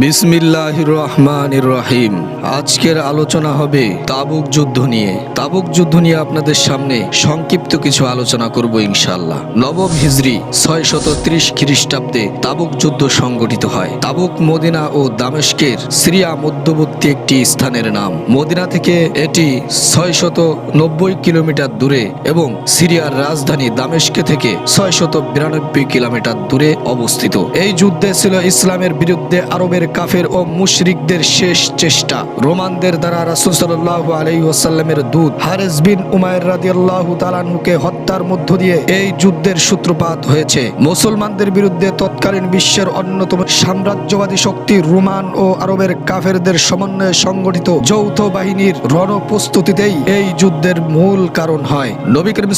বিসমিল্লাহ রহমান রহিম আজকের আলোচনা হবে তাবুক যুদ্ধ নিয়ে। তাবুক যুদ্ধ নিয়ে আপনাদের সামনে সংক্ষিপ্ত কিছু আলোচনা করব ইনশাল্লাহ নবম হিজরি ছয় শত ত্রিশ খ্রিস্টাব্দে তাবুক যুদ্ধ সংগঠিত হয়। তাবুক মদিনা ও দামেস্কের সিরিয়া মধ্যবর্তী একটি স্থানের নাম। মদিনা থেকে এটি ছয় শত নব্বই কিলোমিটার দূরে এবং সিরিয়ার রাজধানী দামেস্কে থেকে ছয় শত বিরানব্বই কিলোমিটার দূরে অবস্থিত। এই যুদ্ধে ছিল ইসলামের বিরুদ্ধে আরবের কাফের ও মুশরিকদের শেষ চেষ্টা। রোমানদের দ্বারা রাসূল সাল্লাল্লাহু আলাইহি ওয়াসাল্লামের দূত হারেস বিন উমায়ের রাদিয়াল্লাহু তাআলাকে হত্যার মধ্য দিয়ে এই যুদ্ধের সূত্রপাত হয়েছে। মুসলমানদের বিরুদ্ধে তৎকালীন বিশ্বের অন্যতম সাম্রাজ্যবাদী শক্তি রোমান ও আরবের কাফেরদের সমন্বয়ে সংগঠিত যৌথ বাহিনীর রণ প্রস্তুতিতেই এই যুদ্ধের মূল কারণ হয়। নবী করিম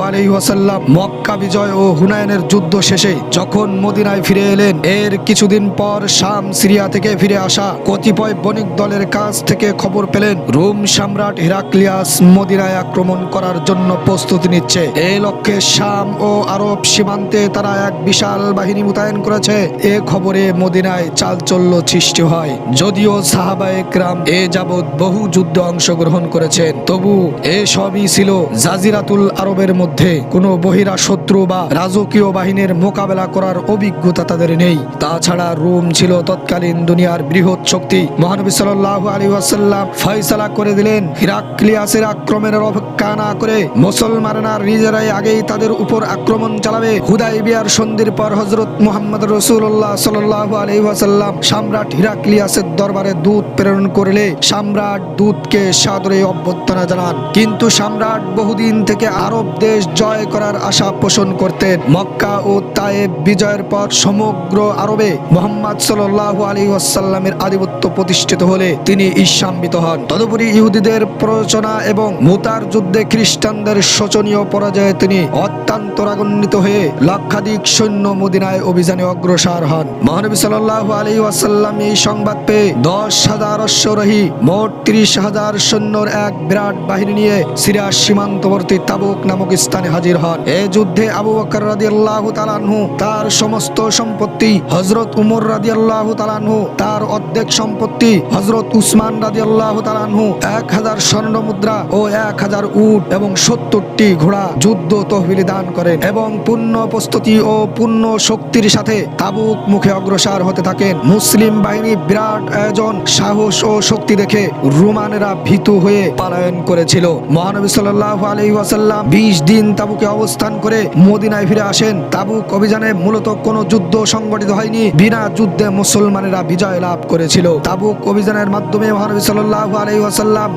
আলাইহি ওয়াসাল্লাম মক্কা বিজয় ও হুনায়নের যুদ্ধ শেষে যখন মদিনায় ফিরে এলেন, এর কিছুদিন পর শাম সিরিয়া থেকে ফিরে আসা কতিপয় বণিক দলের কাছ থেকে খবর পেলেন, রোম সম্রাট হিরাক্লিয়াস মদিনায় আক্রমণ করার জন্য প্রস্তুতি নিচ্ছে। এই লক্ষ্যে শাম ও আরব সীমান্তে তারা এক বিশাল বাহিনী মোতায়েন করেছে। এ খবরে মদিনায় চালচল্য সৃষ্টি হয়। যদিও সাহাবায়ে ক্রাম এ যাবৎ বহু যুদ্ধে অংশগ্রহণ করেছেন, তবু এ সবই ছিল জাজিরাতুল আরবের মধ্যে। কোনো বহিরা শত্রু বা রাজকীয় বাহিনীর মোকাবেলা করার অভিজ্ঞতা তাদের নেই। তাছাড়া রোম ছিল তৎকালীন দুনিয়ার বৃহৎ শক্তি মহানবী সাল্লাল্লাহু আলাইহি ওয়াসাল্লাম ফয়সালা করে দিলেন। হিরাক্লিয়াসের আক্রমণের অপেক্ষা না করে মুসলমানরা নিজেরাই আগেই তাদের উপর আক্রমণ চালাবে। হুদাইবিয়ার সন্ধির পর হযরত মুহাম্মদ রাসূলুল্লাহ সাল্লাল্লাহু আলাইহি ওয়াসাল্লাম সম্রাট হিরাক্লিয়াসের দরবারে দূত প্রেরণ করলে সম্রাট দূতকে সাদরে অভ্যর্থনা জানান। কিন্তু সম্রাট বহুদিন থেকে আরব দেশ জয় করার আশা পোষণ করতেন। মক্কা ও তায়েব বিজয়ের পর সমগ্র আরবে মোহাম্মদ সাল্লাল্লাহু আলাইহি ওয়াসাল্লামের আধিপত্য প্রতিষ্ঠিত হলে তিনি ঈর্ষান্বিত হন। তদুপরি ইহুদিদের প্ররোচনা এবং মুতার যুদ্ধে খ্রিস্টানদের শোচনীয় পরাজয়ে তিনি অত্যন্ত রাগান্বিত হয়ে লক্ষাধিক সৈন্য মদিনায় অভিযানে অগ্রসর হন। মহানবী সাল্লাল্লাহু আলাইহি ওয়াসাল্লাম এই সংবাদ পেয়ে দশ হাজার অশ্বরোহী, মোট ত্রিশ হাজার সৈন্যর এক বিরাট বাহিনী নিয়ে সিরিয়ার সীমান্তবর্তী তাবুক নামক স্থানে হাজির হন। এ যুদ্ধে আবু বকর রাদিয়াল্লাহু তালানহু তার সমস্ত সম্পত্তি হজরত উমর রাদিয়াল্লাহু তাআলাহু তার অর্ধেক সম্পত্তি হজরত উসমান রাজি আল্লাহ তালানহু এক হাজার স্বর্ণ মুদ্রা ও এক হাজার উট এবং সত্তরটি ঘোড়া যুদ্ধ তহবিলি দান করেন এবং পূর্ণ প্রস্তুতি ও পূর্ণ শক্তির সাথে তাবুক মুখে অগ্রসর হতে থাকেন। মুসলিম বাহিনী বিরাট আয়োজন সাহস ও শক্তি দেখে রোমানেরা ভীতু হয়ে পলায়ন করেছিল। মহানবী সাল্লাল্লাহু আলাইহি ওয়াসাল্লাম 20 দিন তাবুকে অবস্থান করে মদিনায় ফিরে আসেন। তাবুক অভিযানে মূলত কোনো যুদ্ধ সংগঠিত হয়নি, বিনা যুদ্ধে মুসলমানেরা বিজয় লাভ করেছিল। তাবুক অভিযানের মাধ্যমে মহানবী সাল্লাল্লাহু আলাইহি ওয়াসাল্লাম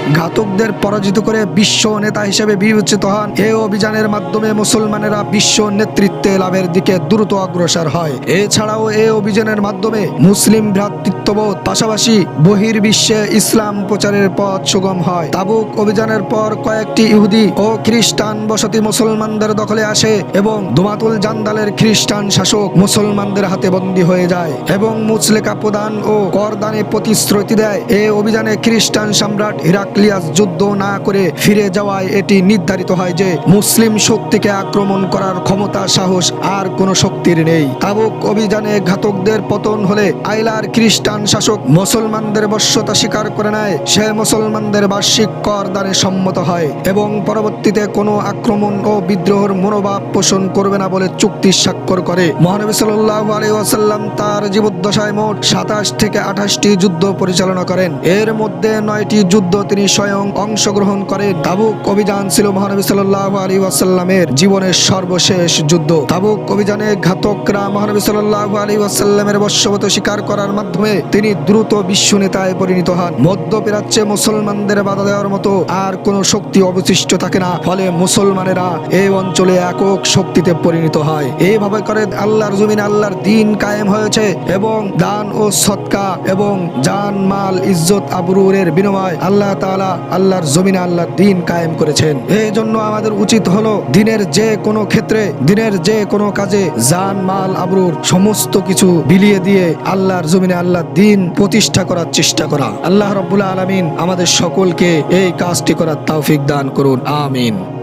ঘাতকদের পরাজিত করে বিশ্ব নেতা হিসেবে বিবেচিত হন। এই অভিযানের মাধ্যমে মুসলমানেরা বিশ্ব নেতৃত্বে লাভের দিকে দ্রুত অগ্রসর হয়। এছাড়াও এই অভিযানের মাধ্যমে মুসলিম ভ্রাতৃত্ববোধ, পাশাপাশি বহির্বিশ্বে ইসলাম প্রচারের পথ সুগম হয়। তাবুক অভিযানের পর কয়েকটি ইহুদি ও খ্রিস্টান বসতি মুসলমানদের দখলে আসে এবং দুমাতুল জান্দালের খ্রিস্টান শাসক মুসলমানদের হাতে বন্দী হয়ে যায় এবং মুসলেকা প্রদান ও করদানে প্রতিশ্রুতি দেয়। এ অভিযানে খ্রিস্টান সম্রাট হিরাক্লিয়াস যুদ্ধ না করে ফিরে যাওয়ায় এটি নির্ধারিত হয় যে মুসলিম শক্তিকে আক্রমণ করার ক্ষমতা, সাহস আর কোনো শক্তির নেই। তাবুক অভিযানে ঘাতকদের পতন হলে আইলার খ্রিস্টান শাসক মুসলমানদের বশ্যতা স্বীকার করে নেয়। সে মুসলমানদের বার্ষিক কর দানে সম্মত হয় এবং পরবর্তীতে কোনো আক্রমণ ও বিদ্রোহের মনোভাব পোষণ করবে না বলে চুক্তি স্বাক্ষর করে। মহানবী সাল্লাল্লাহু আলাইহি ওয়াসাল্লাম তার জীবদ্দশায় মোট সাতাশ থেকে আঠাশটি যুদ্ধ পরিচালনা করেন। এর মধ্যে নয়টি যুদ্ধ তিনি স্বয়ং অংশগ্রহণ করে তাবুক অভিযান ছিল মহানবী সাল্লাল্লাহু আলাইহি ওয়াসাল্লামের জীবনের সর্বশেষ যুদ্ধ। তাবুক অভিযানে ঘাতকরা মহানবী সাল্লাল্লাহু আলাইহি ওয়াসাল্লামের বশ্যবত স্বীকার করার মাধ্যমে তিনি দ্রুত বিশ্ব নেতায় পরিণত হন। মধ্যপ্রাচ্যে মুসলমানদের বাধা দেওয়ার মতো আর কোনো শক্তি অবশিষ্ট থাকে না। ফলে মুসলমানেরা এই অঞ্চলে একক শক্তিতে পরিণত হয়। এইভাবে করে আল্লাহর জমিন আল্লাহর দিন কায়েম হয়েছে এবং দান ও সৎকা এবং জান মাল ইজ্জত আবরুরের বিনিময় আল্লাহ তাআলা আল্লাহর জমিনে আল্লাহর দিন কায়েম করেছেন। এই জন্য আমাদের উচিত হলো দিনের যে কোনো ক্ষেত্রে, দিনের যে কোনো কাজে জান, মাল, আবরুর সমস্ত কিছু বিলিয়ে দিয়ে আল্লাহর জমিনে আল্লাহর দিন প্রতিষ্ঠা করার চেষ্টা করা। আল্লাহ রবুল্লা আলমিন আমাদের সকলকে এই কাজটি করার তৌফিক দান করুন। আমিন।